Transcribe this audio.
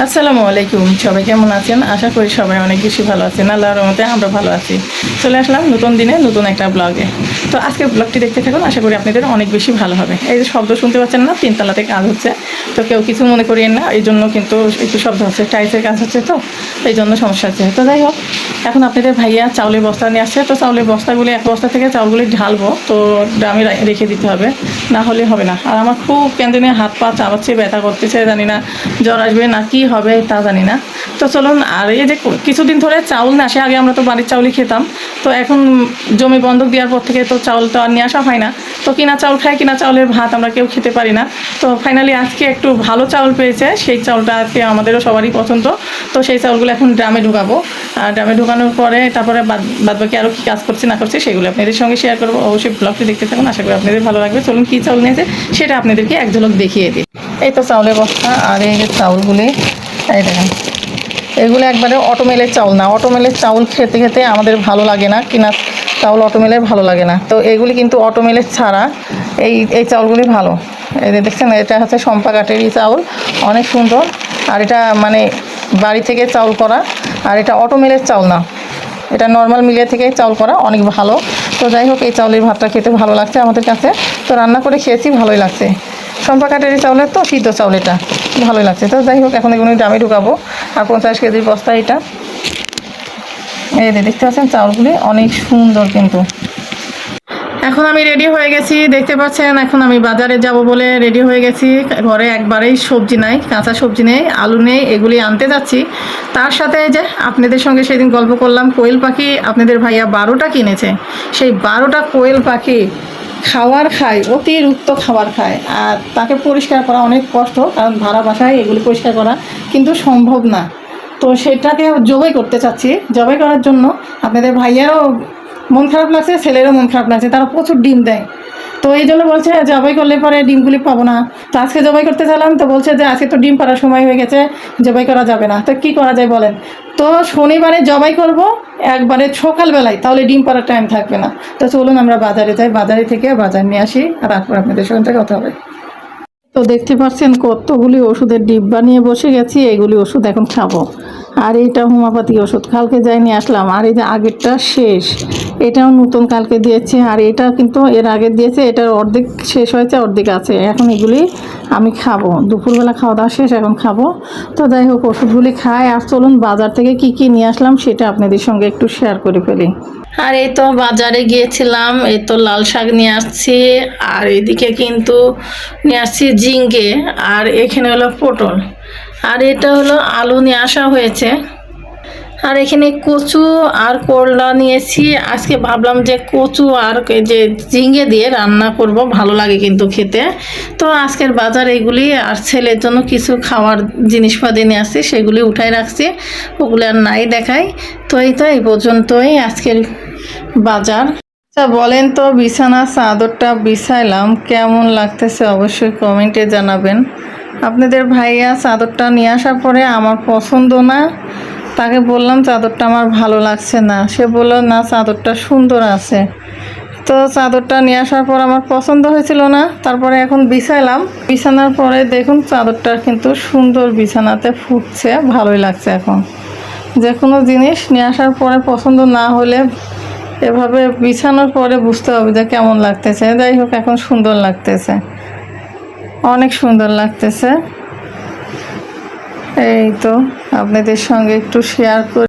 আসসালামু আলাইকুম, সবাই কেমন আছেন? আশা করি সবাই অনেক বেশি ভালো আছেন। আল্লাহর রহমতে আমরা ভালো আছি। চলে আসলাম নতুন দিনে নতুন একটা ব্লগে। তো আজকে ব্লগটি দেখতে থাকুন, আশা করি আপনাদের অনেক বেশি ভালো হবে। এই যে শব্দ শুনতে পাচ্ছেন না, তিনতলাতে কাজ হচ্ছে। তো কেউ কিছু মনে করিয়েন না, এই জন্য কিন্তু একটু শব্দ হচ্ছে টাইসের কাজ হচ্ছে তো, এই জন্য সমস্যা হচ্ছে। তো যাই হোক, এখন আপনাদের ভাইয়া চাউলের বস্তা নিয়ে আসছে। তো চাউলের বস্তাগুলি, এক বস্তা থেকে চাউলগুলি ঢালবো, তো রা- রেখে দিতে হবে। না হলে হবে না। আর আমার খুব কেন হাত পা চাবাচ্ছে, ব্যথা করতেছে, জানি না জ্বর আসবে না কি হবে তা জানি না। তো চলুন, আর এই যে কিছুদিন ধরে চাউল না আসে আগে আমরা তো বাড়ির চাউলই খেতাম। তো এখন জমি বন্ধক দেওয়ার পর থেকে তো চাউল তো আর নিয়ে আসা হয় না। তো কিনা চাউল খাই কিনা চাউলের ভাত আমরা কেউ খেতে পারি না। তো ফাইনালি আজকে একটু ভালো চাউল পেয়েছে, সেই চাউলটা আজকে আমাদেরও সবারই পছন্দ। তো সেই চাউলগুলো এখন ড্রামে ঢুকাবো। আর ড্রামে ঢুকানোর পরে তারপরে বাদ বাদ বাকি আরও কী কাজ করছে না করছে, সেগুলো আপনাদের সঙ্গে শেয়ার করব। অবশ্যই ব্লগটি দেখতে থাকুন, আশা করি আপনাদের ভালো লাগবে। চলুন কী চাউল নিয়েছে, সেটা আপনাদেরকে এক ঝলক দেখিয়ে দিই। এই তো চাউলের বস্তা, আর এই চাউলগুলি এই দেখেন এগুলো একবারে অটোমেলের চাউল না। অটোমেলের চাউল খেতে খেতে আমাদের ভালো লাগে না। কিনা চাউল অটোমেলের ভালো লাগে না। তো এগুলি কিন্তু অটোমেলের ছাড়া এই এই চাউলগুলি ভালো। এই দেখছেন, এটা হচ্ছে সম্পা কাঠেরই চাউল। অনেক সুন্দর। আর এটা মানে বাড়ি থেকে চাউল করা। আর এটা অটোমেলের চাউল না। এটা নর্মাল মিলে থেকে চাউল করা। অনেক ভালো। তো যাই হোক, এই চাউলের ভাতটা খেতে ভালো লাগছে আমাদের কাছে। তো রান্না করে খেয়েছি, ভালোই লাগছে। সম্পা কাঠের চাউলের তো সিদ্ধ চাউল এটা। ভালোই লাগছে। তো যাই হোক, এখন এগুলো দামে ঢুকাবো। আর পঞ্চাশ কেজির বস্তা এটা। এই দেখতে পাচ্ছেন চাউলগুলি অনেক সুন্দর কিন্তু। এখন আমি রেডি হয়ে গেছি। দেখতে পাচ্ছেন, এখন আমি বাজারে যাব বলে রেডি হয়ে গেছি। ঘরে একবারেই সবজি নাই, কাঁচা সবজি নেই, আলু নেই, এগুলি আনতে যাচ্ছি। তার সাথে যে আপনাদের সঙ্গে সেদিন গল্প করলাম, কোয়েল পাখি আপনাদের ভাইয়া বারোটা কিনেছে। সেই বারোটা কোয়েল পাখি খাবার খায়, অতিরিক্ত খাবার খায়। আর তাকে পরিষ্কার করা অনেক কষ্ট, কারণ ভাড়া বাসায় এগুলি পরিষ্কার করা কিন্তু সম্ভব না। তো সেটাকে জবাই করতে চাচ্ছি। জবাই করার জন্য আপনাদের ভাইয়ারও মন খারাপ লাগছে, ছেলেরও মন খারাপ লাগছে, তারা প্রচুর ডিম দেয়। তো এই জন্য বলছে জবাই করলে পরে ডিমগুলি পাবো না। তো আজকে জবাই করতে চালাম, তো বলছে যে আজকে তো ডিম পাড়ার সময় হয়ে গেছে, জবাই করা যাবে না। তো কি করা যায় বলেন? তো শনিবারে জবাই করব, একবারে সকালবেলায়, তাহলে ডিম পাড়ার টাইম থাকবে না। তো চলুন আমরা বাজারে যাই, বাজারে থেকে বাজার নিয়ে আসি, আর তারপর আপনাদের সঙ্গে কথা হবে। তো দেখতে পাচ্ছেন কতগুলি ওষুধের ডিব্বা নিয়ে বসে গেছি, এগুলি ওষুধ এখন খাব। আর এইটা হোমিওপ্যাথি ওষুধ, কালকে যাই নিয়ে আসলাম, আর এই যে আগেরটা শেষ। এটাও নতুন কালকে দিয়েছে, আর এটা কিন্তু এর আগে দিয়েছে, এটার অর্ধেক শেষ হয়েছে, অর্ধেক আছে। এখন এগুলি আমি খাব। দুপুরবেলা খাওয়া দাওয়া শেষ, এখন খাব। তো যাই হোক, ওষুধগুলি খাই, আর চলুন বাজার থেকে কি কি নিয়ে আসলাম সেটা আপনাদের সঙ্গে একটু শেয়ার করে ফেলি। আর এই তো বাজারে গিয়েছিলাম, এই তো লাল শাক নিয়ে আসছি, আর এদিকে কিন্তু নিয়ে আসছি ঝিঙ্গে, আর এখানে হলো পটল। আর এটা হলো আলু নিয়ে আসা হয়েছে। আর এখানে কচু আর করলা নিয়েছি। আজকে ভাবলাম যে কচু আর যে ঝিঙে দিয়ে রান্না করব, ভালো লাগে কিন্তু খেতে। তো আজকের বাজার এগুলি আর ছেলের জন্য কিছু খাওয়ার জিনিসপাতি নিয়ে আসছি, সেগুলি উঠাই রাখছি। ওগুলি আর নাই দেখাই। তো এই তো, এই পর্যন্তই আজকের বাজার। আচ্ছা বলেন তো বিছানা চাদরটা বিছাইলাম, কেমন লাগতেছে অবশ্যই কমেন্টে জানাবেন। আপনাদের ভাইয়া চাদরটা নিয়ে আসার পরে আমার পছন্দ না। তাকে বললাম, চাদরটা আমার ভালো লাগছে না। সে বলল, না, চাদরটা সুন্দর আছে। তো চাদরটা নিয়ে আসার পর আমার পছন্দ হয়েছিল না। তারপরে এখন বিছাইলাম। বিছানার পরে দেখুন চাদরটা কিন্তু সুন্দর বিছানাতে ফুটছে, ভালোই লাগছে এখন। যে কোনো জিনিস নিয়ে আসার পরে পছন্দ না হলে এভাবে বিছানোর পরে বুঝতে হবে যে কেমন লাগতেছে। যাই হোক, এখন সুন্দর লাগতেছে। অনেক সুন্দর লাগতেছে। এই তো আপনাদের সঙ্গে একটু শেয়ার করে।